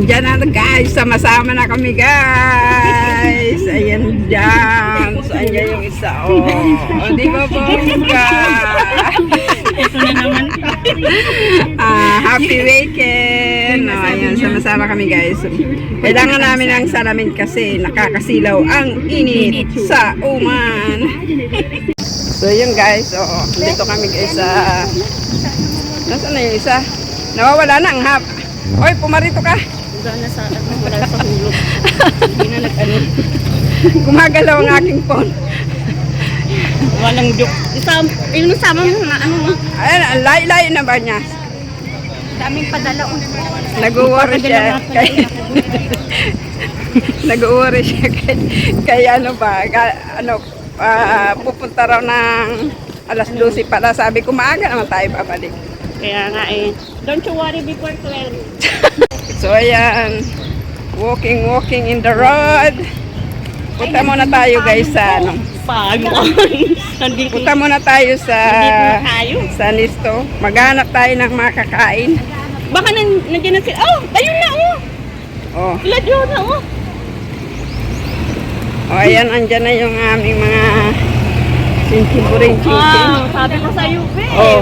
Andyan na guys, sama-sama na kami guys. Ayan dyan. So, andyan yung isa. Oh, oh di ba bongga? Ito na naman. Ah, happy weekend. Oh, ayan, sama-sama kami guys. Kailangan namin ng salamin kasi nakakasilaw ang init sa uman. So yun guys, oh, dito kami guys sa... Nasaan na yung isa? Nawawala na ang hap. Oy, pumarito ka. Wala na sa, ano, wala sa hulog. Hindi na nag-ano. Gumagalaw ang aking phone. Walang joke. Isama, yung sama mo nga, ano ang layo-layo na ba niya? Daming padala. oh. Nag-worry siya. Kay, Nag-worry siya kay, kay ano ba, ga- ano, ah, pupunta raw ng alas 12 pala. Sabi ko, maaga naman tayo babalik. Kaya nga eh. Don't you worry before 12. So, ayan. Walking, walking in the road. Punta muna tayo guys sa ano. Punta muna tayo sa Nandito na tayo. sa Nisto. Maghanap tayo ng makakain. Baka nan, nandiyan na sila. Oh, ayun na oh. Oh, Sila dyan na oh. oh ayan, andyan na yung aming mga sinchiburing chinchin. Wow, sabi ko sa'yo, babe. Oh,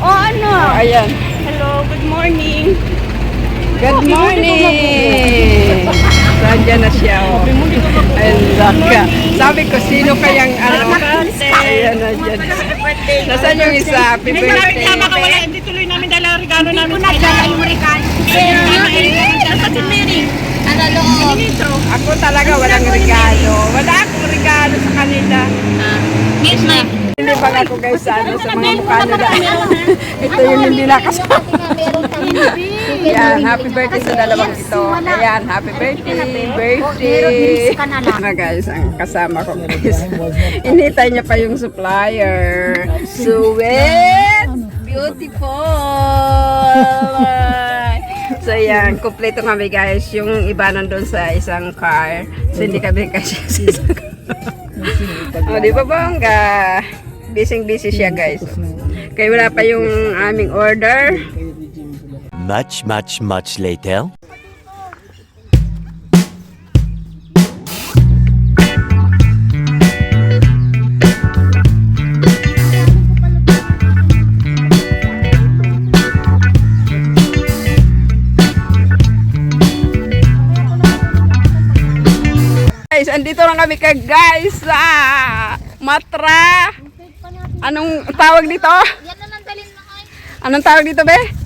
Oh, ano? oh, ayan. Hello, good morning. Good morning! So, andyan na siya, oh. Ayan, laka. Sabi ko, sino kayang ano? Ayan, birthday. Nasaan yung isa? Happy Hindi namin birthday. tama ka wala. Hindi tuloy namin dala ang regalo namin. Hindi ko nagdala yung regalo. Dapat si Mary. Ano loob? Ako talaga walang regalo. Wala akong regalo sa kanila. Miss na. Hindi pa ako guys sa, ano, sa mga mukha nila. Ito yung hindi nakasama. Yan, happy birthday sa dalawang ito. Ayan, happy birthday, birthday. Ano guys, ang kasama ko guys. Initay niya pa yung supplier. Sweet, beautiful. So yan, kumpleto kami guys. Yung iba nandun sa isang car. So hindi kami kasi sa isang car. O, di ba bongga? Busy busy siya guys. Kaya wala pa yung aming order. Much, much, much later. Guys, andito lang kami kay guys sa Matra. Anong tawag dito? Na. Anong tawag dito, be?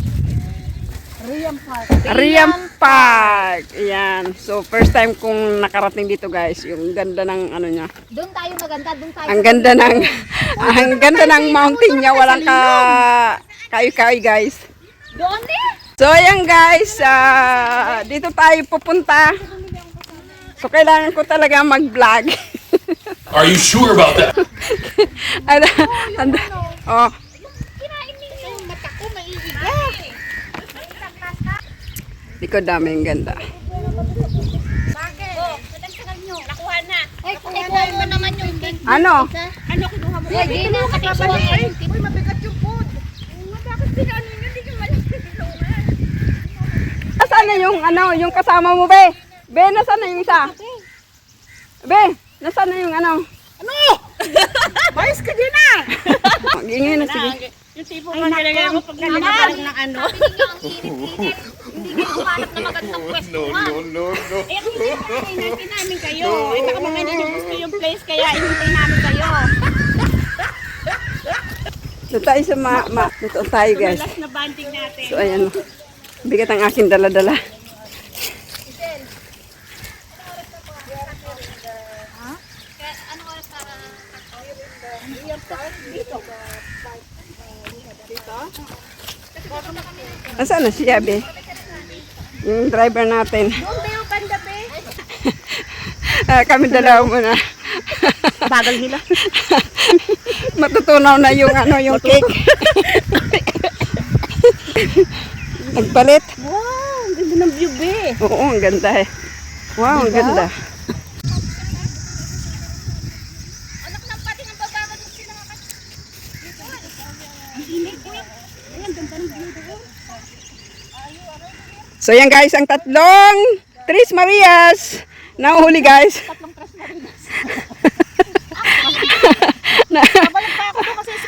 Riam Park. Riam Park. Ayan. So, first time kong nakarating dito, guys. Yung ganda ng ano niya. Doon tayo maganda, doon tayo. Ang ganda ng ang ganda ng mountain niya. Walang ka kayo-kayo, guys. Doon eh. So, ayan guys, ah, dito tayo pupunta. So, kailangan ko talaga mag-vlog. Are you sure about that? ano, ano, oh, Kinain ninyo. Mata ko maiiga. Likod namin ganda. Bakit? Oh, sadansagan nyo. Nakuha na. Ay, kukuha mo naman yung cake. Ano? Ano kinuha mo? Dito mo kapapalik. Uy, mabigat yung food. Bakit pinano nyo? Hindi ka malaki Nasaan na yung ano, yung kasama mo, be? Be, nasaan na yung isa? Be, nasaan na yung ano? Ano? Bayos ka din ah. Mag-ingay na, sige. Yung tipo mo nilagay mo pag nalilabas ng ano. Hindi ka umanap na magandang pwesto. no, no. Eh, hindi na hinintay namin kayo. Eh, baka mamaya hindi nyo gusto yung place, kaya hinintay namin kayo. So, tayo sa ma, ma, dito tayo guys. Last na banding natin. So, ayan. Bigat ang aking dala-dala. Nasaan na siya, be? Yung driver natin. Doon banda, be. Ah, kami dalawa muna. Bagal nila. Matutunaw na yung ano, yung cake. Nagpalit. Wow, ang ganda ng view, be. Oo, ang ganda eh. Wow, ang ganda. Anak ng pati ng babaga doon sila nga. Ang init, eh. Ay, ang ganda ng view doon. So yan guys, ang tatlong Tris Marias. Nauhuli guys. Na-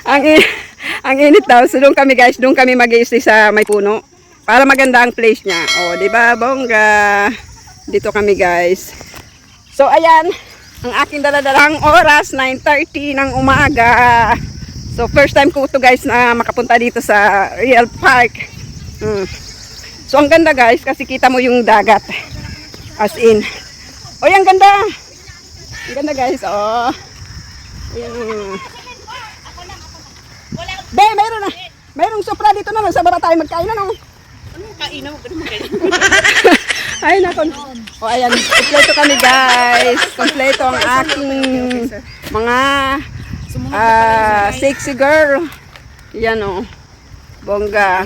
ang, i- ang init daw. So doon kami guys, doon kami mag stay sa may puno. Para maganda ang place niya. O, di ba, bongga? Dito kami guys. So ayan, ang aking daladalang oras, 9.30 ng umaga. So first time ko to guys na makapunta dito sa Real Park. Mm. So ang ganda guys kasi kita mo yung dagat. As in. Oy, ang ganda. Ang ganda guys. Oh. Ayan. Be, mayroon na. Mayroong supra dito na. Sa baba tayo magkain na no. Kainan mo, ganun. Ay, nako. O, ayan. Kompleto kami, guys. Kompleto ang aking mga ah sexy girl. Yan, o. Bongga.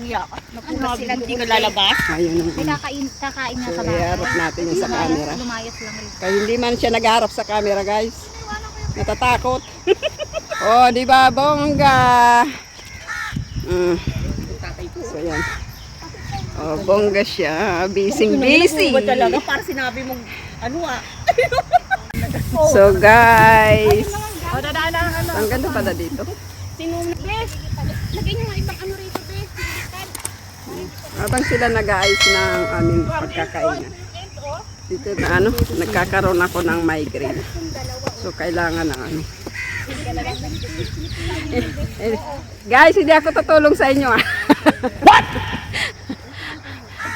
Walang yaka. Naku, hindi ka lalabas. Ayun. o. Kakain, kakain nga So, sa bahay. iharap natin yung sa camera. Lumayas lang rin. Kaya hindi man siya nag-harap sa camera, guys. Natatakot. oh, di ba, bongga? Mm. So, yan. Oh, bongga siya. Busy, busy. Ba talaga? Para sinabi mong, ano ah. So, guys. Ano. Ang ganda pala dito. Sinong, bes. Lagay niyo nga ibang ano. Habang sila nag-aayos ng aming pagkakainan. Dito na ano, nagkakaroon ako ng migraine. So, kailangan ng ano. Eh, eh, guys, hindi ako tutulong sa inyo ah. What?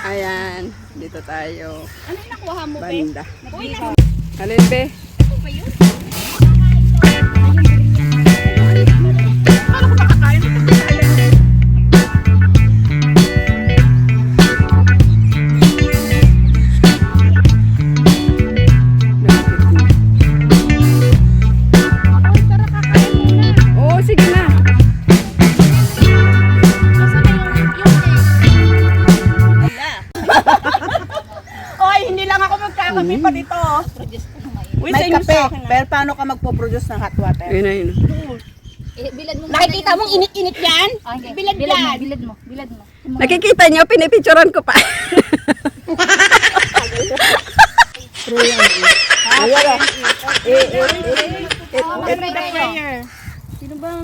Ayan, dito tayo. Ano nakuha mo, be? Banda. Alin be? Pero paano ka magpo-produce ng hot water? Yun na yun. Eh, bilad mo. Nakikita mong init-init yan? Ah, hindi. Bilad bilad mo, yan. bilad mo, bilad mo. Nakikita nyo, pinipicturan ko pa.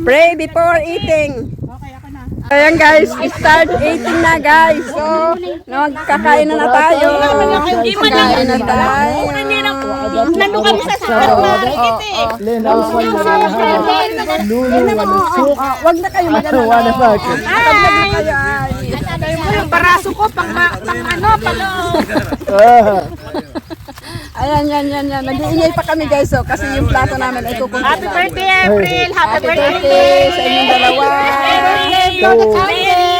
Pray before eating. Okay, ako na. Ayan guys, start eating na guys. So, nagkakain na na tayo. Hindi man Kakain na tayo. Nandun kami sa sapat market eh. Oh, wag na kayo magano. Wag na kayo. ay. Yung paraso ko, pang, pang ano, pang Ayan, yan, yan, yan. Nag-iingay pa kami guys. So, kasi yung plato namin ay kukunti Happy lang. birthday, April! Happy Happy birthday! birthday sa inyong dalawa. Mary,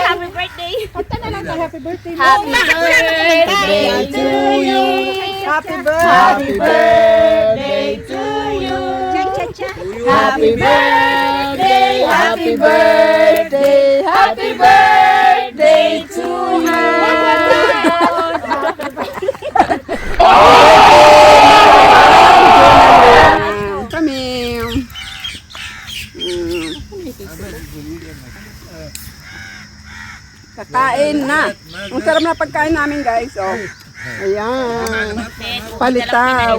happy birthday! Happy birthday to you! Happy birthday. to you! Happy birthday. Happy birthday. Happy birthday to you. Kami. Kakain na. Ang sarap na pagkain namin guys. Oh. Ayan. Palitaw.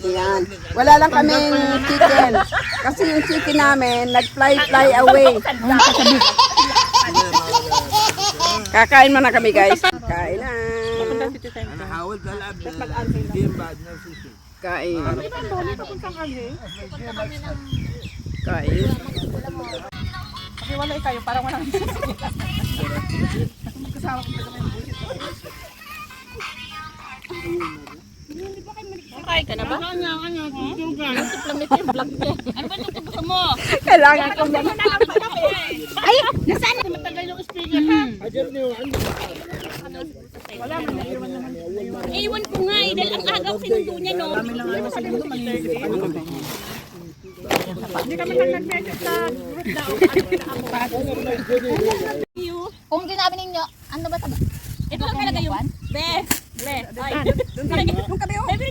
Ayan. Wala lang kaming chicken. Kasi yung chicken namin, nag-fly fly away. Kakain muna kami guys. Kain na. Kain. Kain. Pakiwalay kayo, parang walang Kain ka na ba? Ano, ano, tutugan. Tiplamit yung vlog niya. Ano ba yung gusto mo? Kailangan ko Ay, nasaan? Matagal yung speaker ha? Iwan ko nga eh, dahil ang agaw sinundo niya no. Hindi kami lang nag-message sa group daw. Kung sinabi ninyo, ano ba taba? Ito lang talaga yung Be, be, ay. Doon kami oh. Every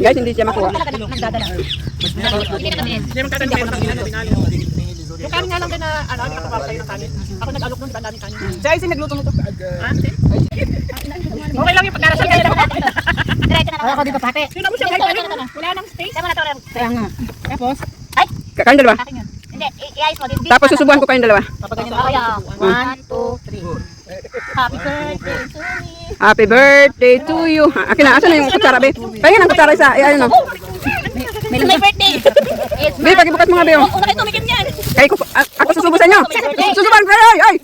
Guys, hindi siya makuha. Yung kanin nga lang din na, ano, hindi ka pa sa'yo ng kanin. Ako nag-alok nun, di ba, ang daming kanin. Si Icy nagluto nito. Ah, si? Okay lang yung pagkarasal kayo. Diretso na lang. Ako dito pati. Yun na mo siya kahit kanin. Wala nang space. Tama na to. Kaya nga. Tapos, Kayong dalawa. Akin yun. Hindi, i- i-ayos mo. Tapos susubuhan ko kayong dalawa. papaganyan yeah. One, two, three. Happy birthday to me. Happy birthday to you. Akin na, asan na yung kutsara, be? Pahingin ang kutsara isa. Ay, ayun, no. May may birthday. It's Be, pakibukas mo nga, be. oh. Una kayo tumikim niyan. Kay ko, a- ako susubo sa inyo. Susubuhan ko, ay, ay.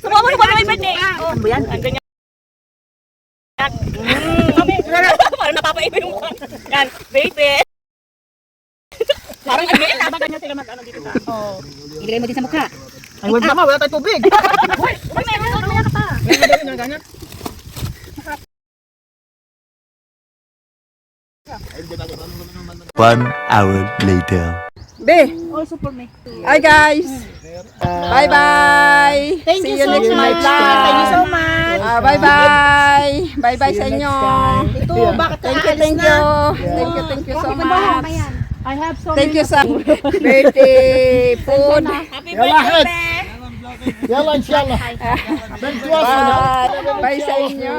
Subukan mo na may birthday. Oh. Ano ba yan? Ang ganyan. Parang napapaiba yung Yan, baby. Parang ano yun, habang ganyan sila mag-ano dito sa... Oo. Ilagay mo din sa mukha. Ay, wag mama, wala tayong tubig. Uy, may One hour later. Be, Also for me. hi guys. Bye-bye. Thank See you so next much. Thank you so much. Ah, bye-bye. Bye-bye sa inyo. Ito, bakit Thank you, thank you. Thank you, thank you so much. I have so Thank you sa birthday food. Happy birthday, Yalla, inshallah. Bye. Bye sa inyo.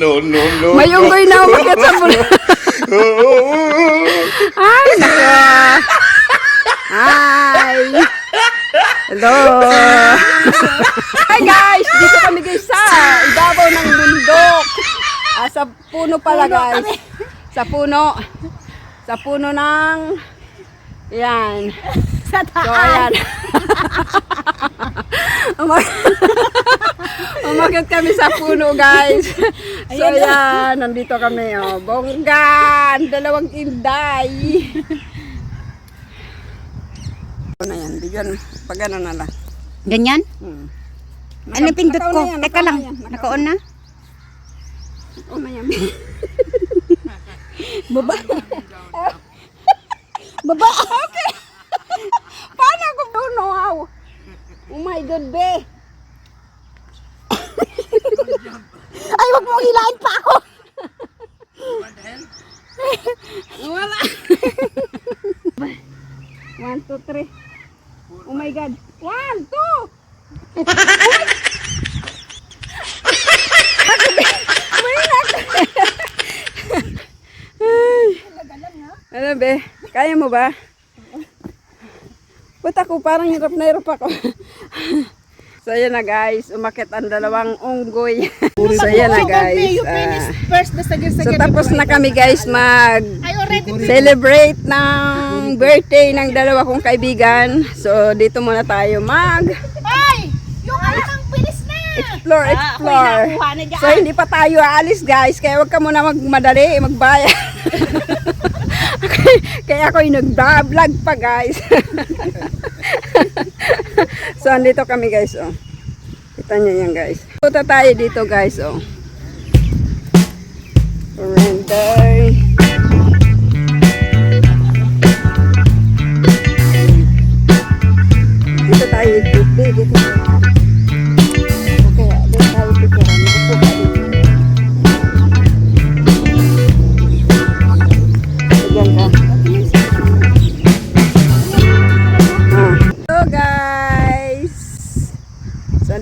no, no, no. May unggoy na umakyat sa mula. Ay, nako. Hi. Hello. Hi guys, dito kami guys sa ibabaw ng bundok. Ah, sa puno pala guys. Sa puno. Sa puno ng yan. Sa So, ayan. Umag- Umakyat kami sa puno, guys. So, ayan. Nandito kami, oh. Bongga! Ang dalawang inday. Ano na yan? Bigyan. Pag ano na lang. Ganyan? Hmm. Ano pindot naka- ko? naka- na yan, Teka lang. na yan, naka- Naka-on na? Oh, na yan. Baba. Baba! Okay. Paano ako puno? Wow. Oh my God, be. Ay, wag mo hilain pa ako. Wala. One, two, three. Oh my God. One, two. Ano be? Kaya mo ba? Ba't ako parang hirap na hirap ako? so yan na guys, umakit ang dalawang unggoy. so yan na guys. Ah, second so tapos na kami guys mag celebrate ng birthday ng dalawa kong kaibigan. So, dito muna tayo mag Ay! Yung alang bilis na! explore, explore. na dyan. So, hindi pa tayo aalis guys. Kaya wag ka muna magmadali, magbayad. kaya ako yung nag-vlog pa guys. so, andito kami guys, oh. Kita nyo yan guys. Punta tayo dito guys, oh. Surrender.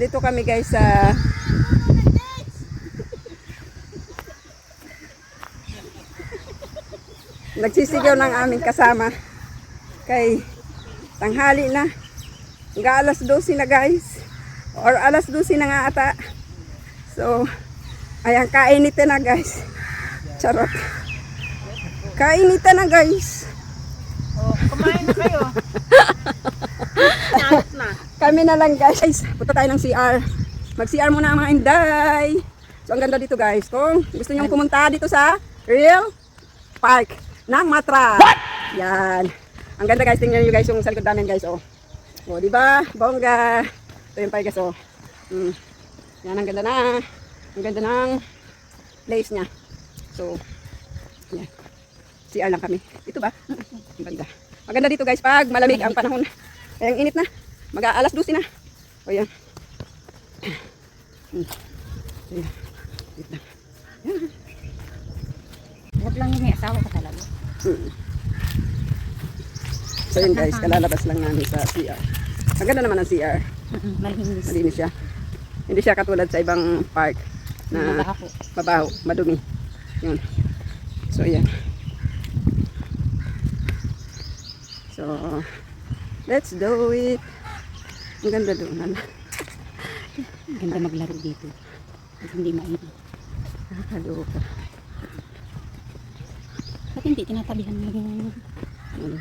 So, andito kami guys sa Nagsisigaw ng aming kasama. Kay tanghali na. Hanggang alas 12 na guys. Or alas 12 na nga ata. So, ayan, kainitin na guys. Charot. Kainitan na guys. Kumain na kayo. Kami na lang guys. Punta tayo ng CR. Mag-CR muna ang mga inday. So, ang ganda dito guys. Kung gusto nyo pumunta dito sa Real Park ng Matra. What? Yan. Ang ganda guys. Tingnan nyo guys yung sa likod namin guys. Oh. O, di ba? Bongga. Ito yung park guys. Oh. Mm. Yan, ang ganda na. Ang ganda ng place niya. So, yan. CR lang kami. Ito ba? Ang ganda. Maganda dito guys pag malamig ang panahon. Kaya ang init na. Mag-aalas 12 na. O yan. Hmm. Huwag lang yung asawa ka talaga. So yun guys, kalalabas lang namin sa CR. Ang ganda naman ang CR. Malinis. Malinis siya. Hindi siya katulad sa ibang park na Mabaho. mabaho, madumi. Yun. So, yan. So, let's do it. Ang ganda doon. Ano? Ganda maglaro dito. At hindi mainit. Nakakaloka. Ba't hindi tinatabihan mo yung Ano?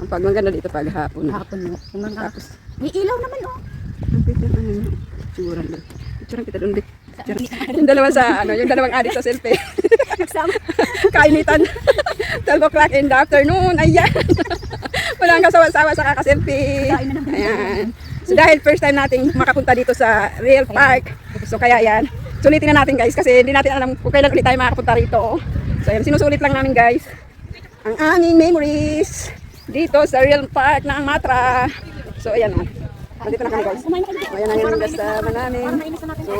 Ang pag maganda dito pag hapon. hapon mo? Mga Tapos, May ilaw naman oh. ang pwede ang ano nyo. Siguran lang. Picture kita doon. Yung dalawa sa, ano, yung dalawang adik sa selfie. Kainitan. 12 o'clock in the afternoon. Ayan. Walang kasawa-sawa sa kakaselfie. Ayan. So dahil first time nating makapunta dito sa real park. So kaya yan. Sulitin na natin guys kasi hindi natin alam kung kailan ulit tayo makakapunta rito. So ayan, sinusulit lang namin guys. Ang aming memories dito sa real park ng Matra. So ayan o. Nandito na kami guys. Ayan na yung kasama namin. So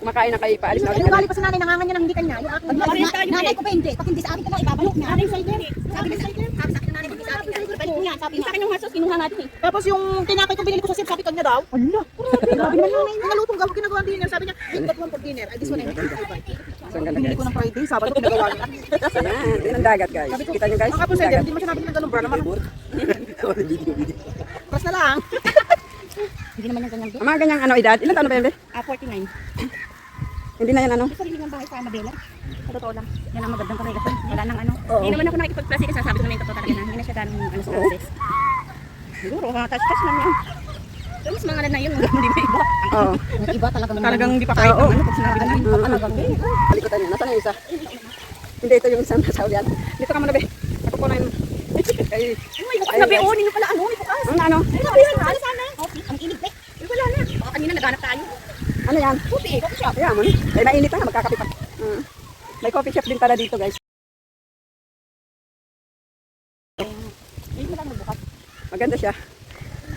kumakain na kayo. Paalis na ulit. Ugali pa sa nanay, nanganganya ng hindi kanya. Yung aking nanay, nanay ko pa hindi. Pag hindi sa akin ka lang, ibabalok niya. Aking cider. Sabi ni cider. Sabi sa akin ng nanay, hindi sa akin. Ibalik niya. Sabi sa akin yung hasos, kinuha natin eh. Tapos yung tinapay ko binili ko sa sip, sabi kanya daw. Ala, grabe naman yung nalutong gawin ginagawa din yan. Sabi niya, that one for dinner. I this one ang ganda Binili guys. ko ng Friday, Sabado ginagawa niya. Ayan, yun ang dagat guys. Kita nyo guys? Ang kapos sa'yo, hindi mo sinabi ng ganun bro naman. Pras na lang. Hindi naman yung ganyan. Ang mga ganyang ano edad, ilan taon na ba yun? Ah, 49. Hindi na yan ano. Rin yung bahay sa Mabela. Sa totoo lang. Yan ang magandang karelasyon. Wala nang ano. Oo. Hindi naman ako nakikipag-plastic kasi sabi ko naman yung totoo talaga na hindi na siya ganong ano sa process. Siguro, ha, touch-touch lang yan. So, mas mga na yun, hindi may iba. Oo. Iba talaga mga Talagang hindi pa kahit Oo. ng ano pag sinabi na yun. Mm, Talagang Halikutan nyo. Nasaan yung isa? Hindi, ito yung isang nasa ulian. Dito ka muna be. Ako po na yun. Ay, Ano, may bukas na beonin yung pala ano, may bukas. ang ano? Ano, ano, ano, sana? Coffee, ang init eh. Eh, wala na. Baka kanina naghanap tayo. Ano yan? Coffee eh, coffee shop. Kaya mo. Ay, mainit na. Magkakape pa. Mm. May coffee shop din pala dito guys. Hindi mo lang magbukas. Maganda siya.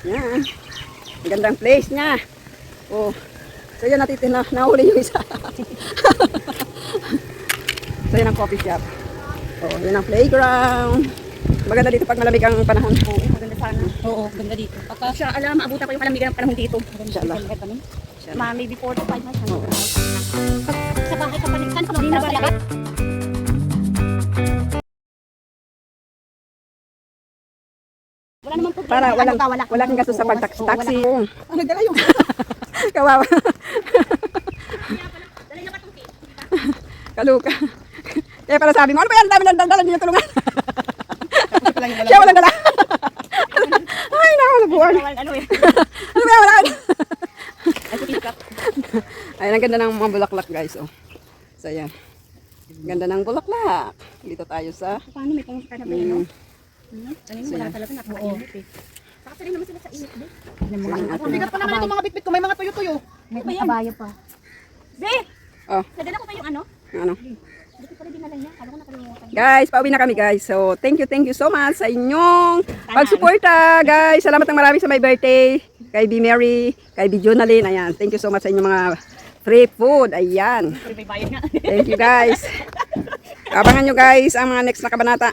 Yan. Ang gandang place niya. Oh. So yan natin na nahuli yung isa. so yan ang coffee shop. Oh, yan ang playground. Maganda dito pag malamig ang panahon. Oo, maganda sana. Oo, ganda dito. Pagka siya, alam, maabutan ko yung kalamigan ng panahon dito. Inshallah. Kami. Ma, maybe 4 to 5 months. Ano? Pag sa bahay ka pa rin, saan ka mag Wala naman problema. Para walang, Ano ka, wala, wala kang gastos sa Oo, pag-taxi. oo. Ang nagdala yung Kawawa. Kaluka. Kaya pala sabi mo, ano ba yan? Dami nang dala niyo tulungan. Siya walang dala. Ay, naku, nabuwan. Bawal, ano eh. Ano ba yan? Wala. Ay, pick up. Ayun, ang ganda ng mga bulaklak, guys. Oh. So, yan. Ganda ng bulaklak. Dito tayo sa... Paano may pang ka na ba yun? Mm, Hmm? Ano yung wala talaga napakainit eh. Rin naman sila sa init din. Ano mo Ang bigat pa naman itong mga bitbit ko, may mga tuyo-tuyo. May kabayo pa. Be! Oh, Nadala ko pa yung ano? ano. Guys, pauwi na kami, guys. So, thank you, thank you so much sa inyong pagsuporta, guys. Salamat ng marami sa my birthday. Kay B. Mary, kay B. Jonalyn. Ayan, thank you so much sa inyong mga free food. Ayan. Thank you, guys. Abangan nyo, guys, ang mga next na kabanata.